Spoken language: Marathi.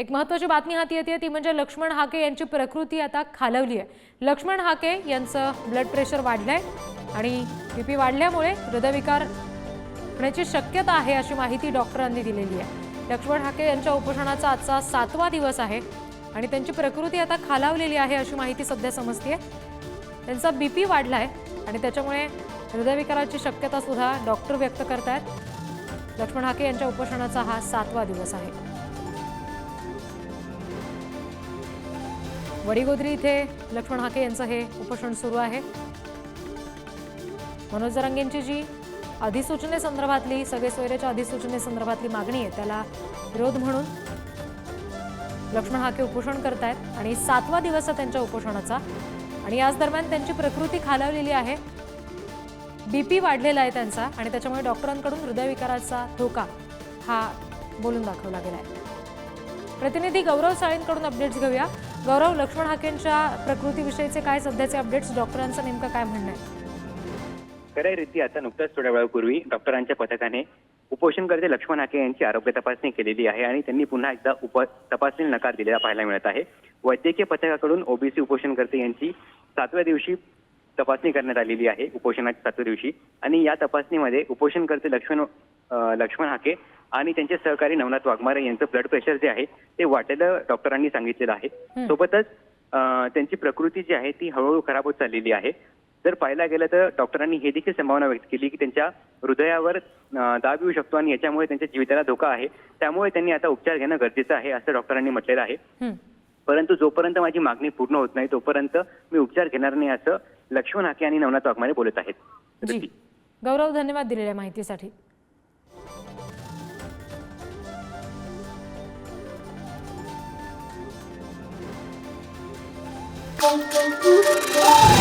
एक महत्त्वाची बातमी हाती येते ती म्हणजे लक्ष्मण हाके यांची प्रकृती आता खालवली आहे. लक्ष्मण हाके यांचं ब्लड प्रेशर वाढलं आहे आणि बी पी वाढल्यामुळे हृदयविकार होण्याची शक्यता आहे अशी माहिती डॉक्टरांनी दिलेली आहे. लक्ष्मण हाके यांच्या उपोषणाचा आजचा सातवा दिवस आहे आणि त्यांची प्रकृती आता खालावलेली आहे अशी माहिती सध्या समजते त्यांचा बी पी वाढला आहे आणि त्याच्यामुळे हृदयविकाराची शक्यता सुद्धा डॉक्टर व्यक्त करतायत. लक्ष्मण हाके यांच्या उपोषणाचा हा सातवा दिवस आहे. वडीगोद्री इथे लक्ष्मण हाके यांचं हे उपोषण सुरू आहे. मनोज जरांगेंची जी अधिसूचनेसंदर्भातली सगळे सोयऱ्याच्या अधिसूचनेसंदर्भातली मागणी आहे त्याला विरोध म्हणून लक्ष्मण हाके उपोषण करतायत आणि सातवा दिवस आहे त्यांच्या उपोषणाचा. आणि याच दरम्यान त्यांची प्रकृती खालावलेली आहे. बीपी वाढलेला आहे त्यांचा आणि त्याच्यामुळे डॉक्टरांकडून हृदयविकाराचा धोका हा बोलून दाखवला गेला आहे प्रतिनिधी गौरव साळींकडून अपडेट्स घेऊया. गौरव लक्ष्मण हाकेंच्या प्रकृतीविषयीचे काय सध्याचे अपडेट्स डॉक्टरांचं नेमकं काय म्हणणं आहे? खऱ्या रीती आता नुकताच थोड्या वेळापूर्वी डॉक्टरांच्या पथकाने उपोषणकर्ते लक्ष्मण हाके यांची आरोग्य तपासणी केलेली आहे आणि त्यांनी पुन्हा एकदा उप तपासणी नकार दिलेला पाहायला मिळत आहे. वैद्यकीय पथकाकडून ओबीसी उपोषणकर्ते यांची सातव्या दिवशी तपासणी करण्यात आलेली आहे उपोषणाच्या सातव्या दिवशी. आणि या तपासणीमध्ये उपोषणकर्ते लक्ष्मण लक्ष्मण हाके आणि त्यांचे सहकारी नवनाथ वाघमारे यांचं ब्लड प्रेशर जे आहे ते वाढलेलं डॉक्टरांनी सांगितलेलं आहे. सोबतच त्यांची प्रकृती जी आहे ती हळूहळू खराब होत चाललेली आहे. जर पाहायला गेलं तर डॉक्टरांनी हे देखील संभावना व्यक्त केली की त्यांच्या हृदयावर दाब येऊ शकतो आणि याच्यामुळे त्यांच्या जीविताला धोका आहे. त्यामुळे त्यांनी आता उपचार घेणं गरजेचं आहे असं डॉक्टरांनी म्हटलेलं आहे. परंतु जोपर्यंत माझी मागणी पूर्ण होत नाही तोपर्यंत मी उपचार घेणार नाही असं लक्ष्मण हाके आणि नवनाथ वाघमारे बोलत आहेत. जी. गौरव धन्यवाद दिलेल्या माहितीसाठी. Thank you.